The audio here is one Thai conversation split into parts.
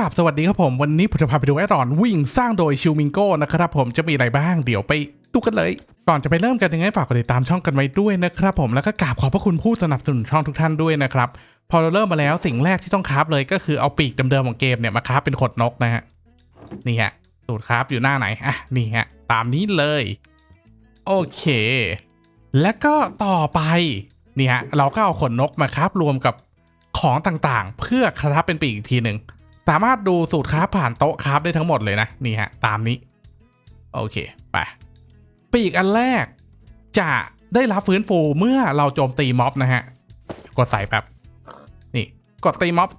ราบสวัสดีครับผม วันนี้ผมจะพาไปดูแอดออนวิ่งสร้างโดยชิวมิงโก้นะครับผมจะมีอะไรบ้างเดี๋ยวไปดูกันเลย ก่อนจะไปเริ่มกันยังไงฝากกดติดตามช่องกันไว้ด้วยนะครับผมแล้วก็กราบขอบพระคุณผู้สนับสนุนช่องทุกท่านด้วยนะครับ พอเราเริ่มมาแล้วสิ่งแรกที่ต้องคราฟเลยก็คือเอาปีกเดิมๆของเกมเนี่ยมาคราฟเป็นขดนกนะฮะนี่ฮะสูตรคราฟอยู่หน้าไหนอะนี่ฮะตามนี้เลย โอเค และก็ต่อไปนี่ฮะเราก็เอาขนนกมาคราฟรวมกับของต่างๆ เพื่อคราฟเป็นปีกอีกทีหนึ่ง สามารถดูสูตรคราฟผ่านโต๊ะคราฟได้ทั้งหมดเลยนะ นี่ฮะ ตามนี้ โอเค ไปปีกอันแรก จะได้รับฟื้นฟูเมื่อเราโจมตีม็อบนะฮะ กดใส่แบบนี่ กดตีม็อบ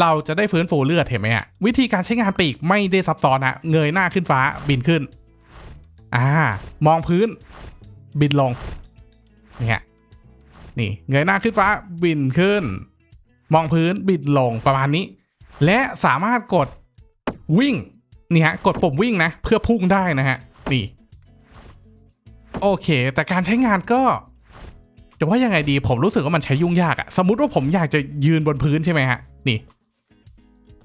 เราจะได้ฟื้นฟูเลือดเห็นไหมฮะ วิธีการใช้งานปีกไม่ได้ซับซ้อนฮะ เงยหน้าขึ้นฟ้าบินขึ้น อ่า มองพื้น บินลง นี่ฮะ นี่ เงยหน้าขึ้นฟ้าบินขึ้น มองพื้นบินลงประมาณนี้ และสามารถกดวิ่งนี่ฮะกดปุ่มวิ่งนะเพื่อพุ่งได้นะฮะนี่โอเค แต่การใช้งานก็ จะว่ายังไงดี ผมรู้สึกว่ามันใช้ยุ่งยากอะสมมติว่าผมอยากจะยืนบนพื้นใช่ไหมฮะ นี่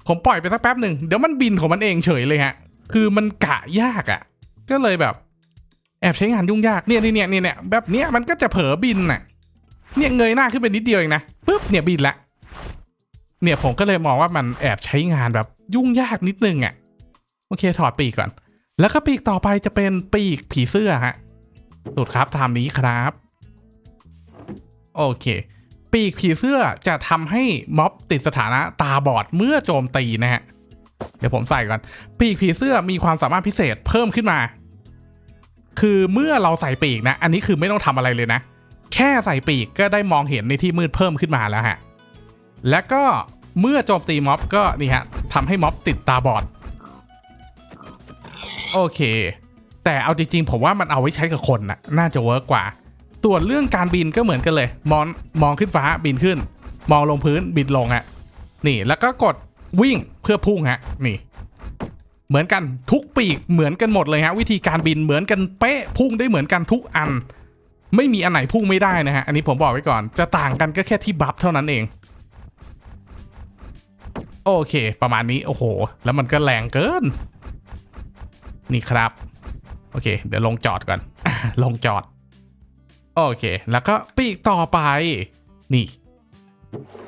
ผมปล่อยไปสักแป๊บหนึ่งเดี๋ยวมันบินของมันเองเฉยเลยฮะ คือมันกะยากอะก็เลยแบบ แอบใช้งานยุ่งยากเนี่ยเนี่ยเนี่ยเนี่ยแบบเนี้ยมันก็จะเผลอบินน่ะ เนี่ยเงยหน้าขึ้นไปนิดเดียวเองนะปุ๊บเนี่ยบินละ เนี่ยผมก็เลยมองว่ามันแอบใช้งานแบบยุ่งยากนิดนึงอะ่ะ โอเคถอดปีกก่อน แล้วก็ปีกต่อไปจะเป็นปีกผีเสื้อฮะสูตรครับตามนี้ครับ โอเค ปีกผีเสื้อจะทำให้ม็อบติดสถานะตาบอดเมื่อโจมตีนะฮะ เดี๋ยวผมใส่ก่อน ปีกผีเสื้อมีความสามารถพิเศษเพิ่มขึ้นมา คือเมื่อเราใส่ปีกนะ อันนี้คือไม่ต้องทำอะไรเลยนะ แค่ใส่ปีกก็ได้มองเห็นในที่มืดเพิ่มขึ้นมาแล้วฮะ แล้วก็เมื่อโจมตีม็อบก็นี่ฮะทำให้ม็อบติดตาบอด โอเค แต่เอาจริงๆผมว่ามันเอาไว้ใช้กับคนน่ะน่าจะเวิร์กกว่าส่วนเรื่องการบินก็เหมือนกันเลย มองมองขึ้นฟ้าบินขึ้น มองลงพื้นบินลงฮะนี่แล้วก็กดวิ่งเพื่อพุ่งฮะนี่ เหมือนกันทุกปีกเหมือนกันหมดเลยฮะวิธีการบินเหมือนกันเป๊ะพุ่งได้เหมือนกันทุกอัน ไม่มีอันไหนพุ่งไม่ได้นะฮะอันนี้ผมบอกไว้ก่อนจะต่างกันก็แค่ที่บัฟเท่านั้นเอง โอเค ประมาณนี้ โอ้โห แล้วมันก็แรงเกิน นี่ครับ โอเค เดี๋ยวลงจอดก่อน ลงจอด โอเค แล้วก็ปีกต่อไป นี่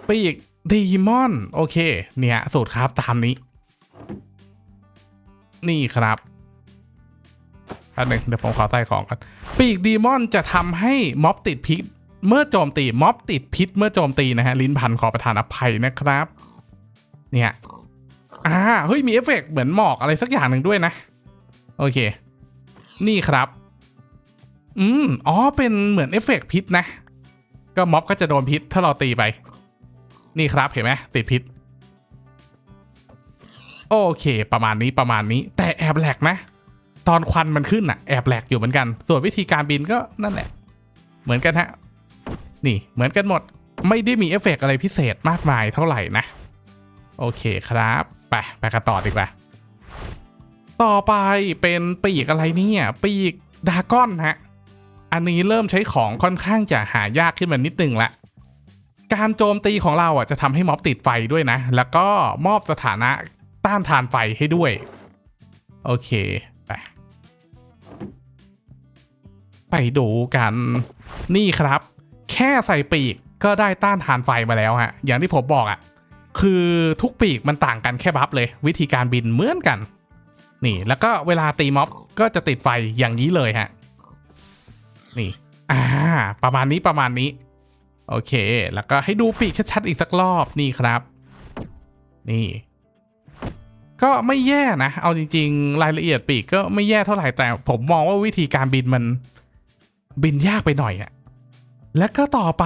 ปีกดีมอน โอเค เนี่ย สูตรครับตามนี้ นี่ครับอันหนึ่งเดี๋ยวผมขอใส่ของกันปีกดีมอนจะทำให้ม็อบติดพิษ เมื่อโจมตีม็อบติดพิษ เมื่อโจมตีนะฮะ ลิ้นพันขอประทานอภัยนะครับ เนี่ยอ่าเฮ้ยมีเอฟเฟกต์เหมือนหมอกอะไรสักอย่างหนึ่งด้วยนะ โอเค นี่ครับ อืมอ๋อเป็นเหมือนเอฟเฟกต์พิษนะ ก็ม็อบก็จะโดนพิษถ้าเราตีไป นี่ครับเห็นไหมติดพิษ โอเค ประมาณนี้ประมาณนี้ แต่แอบแหลกนะ ตอนควันมันขึ้นอะแอบแหลกอยู่เหมือนกัน ส่วนวิธีการบินก็นั่นแหละ เหมือนกันฮะนี่เหมือนกันหมด ไม่ได้มีเอฟเฟกต์อะไรพิเศษมากมายเท่าไหร่นะ โอเคครับ ไป ไปกันต่อดีกว่า ต่อไปเป็นปีกอะไรเนี่ย ปีกดาก้อนฮะ อันนี้เริ่มใช้ของค่อนข้างจะหายากขึ้นมานิดนึงละการโจมตีของเราอะจะทำให้ม็อบติดไฟด้วยนะ แล้วก็มอบสถานะต้านทานไฟให้ด้วย โอเค ไป ไปดูกัน นี่ครับ แค่ใส่ปีกก็ได้ต้านทานไฟมาแล้วฮะ อย่างที่ผมบอกอะ คือทุกปีกมันต่างกันแค่บัฟเลย วิธีการบินเหมือนกัน นี่ แล้วก็เวลาตีม็อบก็จะติดไฟอย่างนี้เลยฮะ นี่ อ่า ประมาณนี้ประมาณนี้ โอเค แล้วก็ให้ดูปีกชัดๆอีกสักรอบนี่ครับ นี่ ก็ไม่แย่นะ เอาจริง ๆ รายละเอียดปีกก็ไม่แย่เท่าไหร่แต่ผมมองว่าวิธีการบินมันบินยากไปหน่อยอะ แล้วก็ต่อไป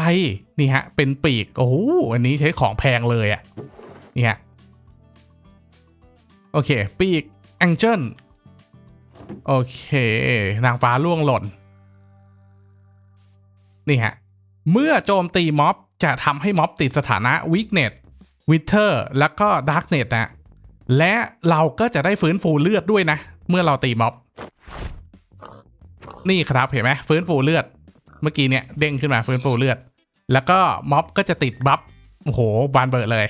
นี่ฮะเป็นปีกโอ้โหอันนี้ใช้ของแพงเลยอะนี่ฮะโอเค ปีกแองเจิลโอเค นางฟ้าล่วงหล่น นี่ฮะ เมื่อโจมตีม็อบจะทำให้ม็อบติดสถานะ weakness wither แล้วก็ darkness นะและเราก็จะได้ฟื้นฟูเลือดด้วยนะ เมื่อเราตีม็อบ นี่ครับเห็นไหมฟื้นฟูเลือด เมื่อกี้เนี่ยเด้งขึ้นมาฟื้นฟูเลือด แล้วก็ม็อบก็จะติดบัฟโอ้โหบานเบิดเลย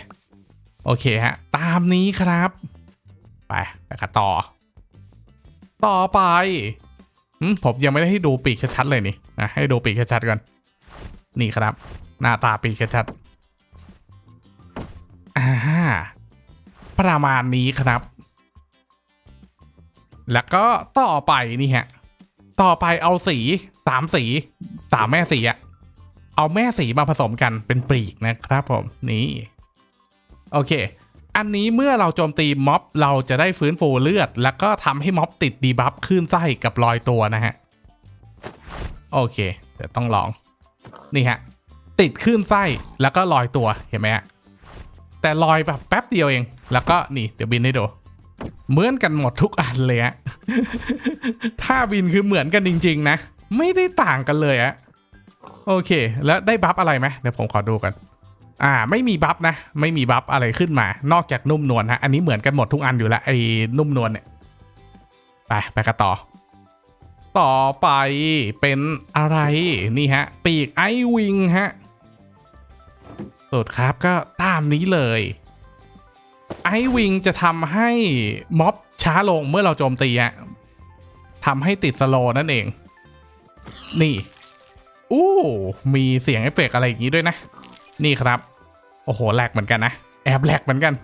โอเคฮะ ตามนี้ครับ ไปไปกันต่อ ต่อไปผมยังไม่ได้ให้ดูปีกชัดๆเลยนี่นะให้ดูปีกชัดๆก่อน นี่ครับ หน้าตาปีกชัดๆอ่าประมาณนี้ครับ แล้วก็ต่อไปนี่ฮะ ต่อไปเอาสีสามสี สามแม่สีอะเอาแม่สีมาผสมกันเป็นปลีกนะครับผมนี่โอเค อันนี้เมื่อเราโจมตีม็อบเราจะได้ฟื้นฟูเลือด แล้วก็ทำให้ม็อบติดดีบัฟขึ้นไส้กับรอยตัวนะฮะ โอเค เดี๋ยวต้องลอง นี่ฮะ ติดขึ้นไส้แล้วก็ลอยตัวเห็นไหมฮะ แต่ลอยแบบแป๊บเดียวเอง แล้วก็นี่เดี๋ยวบินให้ดูเหมือนกันหมดทุกอันเลยฮะ ถ้าบินคือเหมือนกันจริง ๆ นะ ไม่ได้ต่างกันเลยอะโอเค แล้วได้บัฟอะไรไหมเดี๋ยวผมขอดูกัน อ่า ไม่มีบัฟนะ ไม่มีบัฟอะไรขึ้นมา นอกจากนุ่มนวลฮะอันนี้เหมือนกันหมดทุกอันอยู่แล้วไอ้นุ่มนวลเนี่ยไปไปกันต่อ ต่อไปเป็นอะไรนี่ฮะ ปีกไอวิงฮะสุดครับก็ตามนี้เลยไอวิงจะทำให้ม็อบช้าลงเมื่อเราโจมตีอะทำให้ติดสโลนั่นเอง นี่ อู้ มีเสียงเอฟเฟกอะไรอย่างนี้ด้วยนะ นี่ครับ โอ้โหแหลกเหมือนกันนะ แอบแหลกเหมือนกัน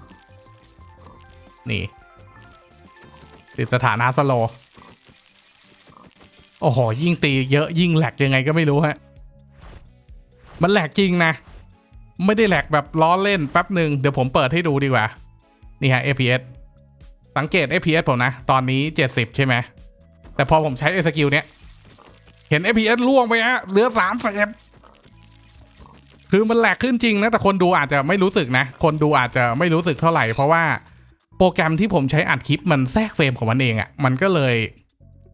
นี่ ติดสถานะสโล โอ้โห ยิ่งตีเยอะยิ่งแหลกยังไงก็ไม่รู้ฮะ มันแหลกจริงนะ ไม่ได้แหลกแบบล้อเล่นแป๊บหนึ่งเดี๋ยวผมเปิดให้ดูดีกว่า นี่ฮะ FPS สังเกต FPS ผมนะ ตอนนี้ 70 ใช่ไหม แต่พอผมใช้ไอ้สกิลเนี้ย เห็น FPS ล่วงไปฮะเหลือ3เซฟคือมันแหลกขึ้นจริงนะแต่คนดูอาจจะไม่รู้สึกนะ คนดูอาจจะไม่รู้สึกเท่าไหร่ เพราะว่าโปรแกรมที่ผมใช้อัดคลิปมันแทรกเฟรมของมันเองอะ่ะ มันก็เลย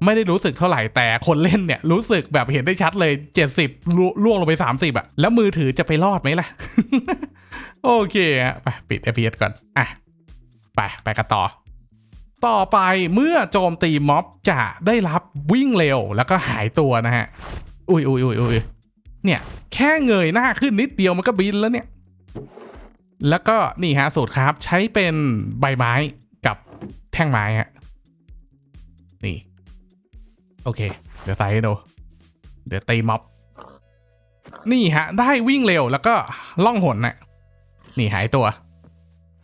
ไม่ได้รู้สึกเท่าไหร่แต่คนเล่นเนี่ยรู้สึกแบบเห็นได้ชัดเลย 70 ล่วล่วงลงไป 30อะ่ะแล้วมือถือจะไปรอดไหมล่ะ โอเคไปปิด FPS ก่อน อะ ไป ไปกันต่อ ต่อไปเมื่อโจมตีม็อบจะได้รับวิ่งเร็วแล้วก็หายตัวนะฮะ อุ้ยอุ้ยอุ้ยอุ้ยเนี่ย แค่เงยหน้าขึ้นนิดเดียวมันก็บินแล้วเนี่ย แล้วก็นี่ฮะสูตรครับใช้เป็นใบไม้กับแท่งไม้ฮะ นี่ โอเค เดี๋ยวใส่ให้ดู เดี๋ยวตีม็อบ นี่ฮะ ได้วิ่งเร็วแล้วก็ล่องหนน่ะนี่หายตัว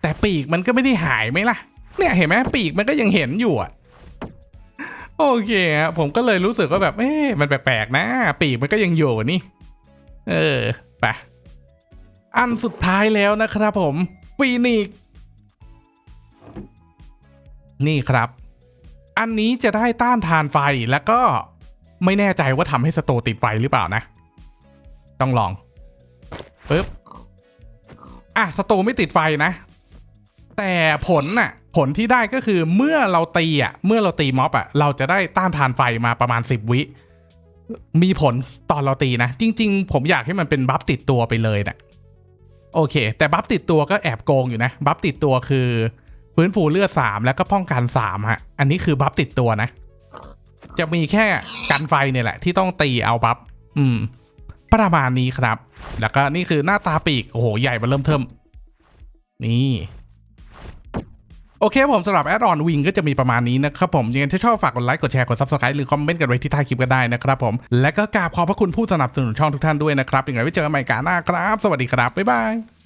แต่ปีกมันก็ไม่ได้หายไหมล่ะ เนี่ยเห็นไหมปีกมันก็ยังเห็นอยู่อะโอเคฮะผมก็เลยรู้สึกว่าแบบเอ๊ะมันแปลกๆนะ ปีกมันก็ยังอยู่นี่ เออไปอันสุดท้ายแล้วนะครับผมฟีนิกนี่ครับ อันนี้จะได้ต้านทานไฟแล้วก็ไม่แน่ใจว่าทำให้สโตติดไฟหรือเปล่านะ ต้องลองปึ๊บอะสโตไม่ติดไฟนะ แต่ผลน่ะ ผลที่ได้ก็คือเมื่อเราตีอะ เมื่อเราตีม็อบอะ เราจะได้ต้านทานไฟมาประมาณ 10 วิ มีผลตอนเราตีนะ จริง ๆ ผมอยากให้มันเป็นบัฟติดตัวไปเลยนะโอเค แต่บัฟติดตัวก็แอบโกงอยู่นะ บัฟติดตัวคือฟื้นฟูเลือด 3 แล้วก็ป้องกัน3ฮะ อันนี้คือบัฟติดตัวนะ จะมีแค่กันไฟเนี่ยแหละ ที่ต้องตีเอาบัฟ อืม ประมาณนี้ครับ แล้วก็นี่คือหน้าตาปีก โอ้โห ใหญ่มาเริ่มเทิม นี่ โอเคผมสำหรับแอดออนวิงก็จะมีประมาณนี้นะครับผมยังไงถ้าชอบฝากกดไลค์กดแชร์กดซับสไครต์หรือคอมเมนต์กันไว้ที่ใต้คลิปก็ได้นะครับผมและก็กราบขอบพระคุณผู้สนับสนุนช่องทุกท่านด้วยนะครับยังไงไว้เจอกันใหม่กาหน้าครับ สวัสดีครับบ๊ายบาย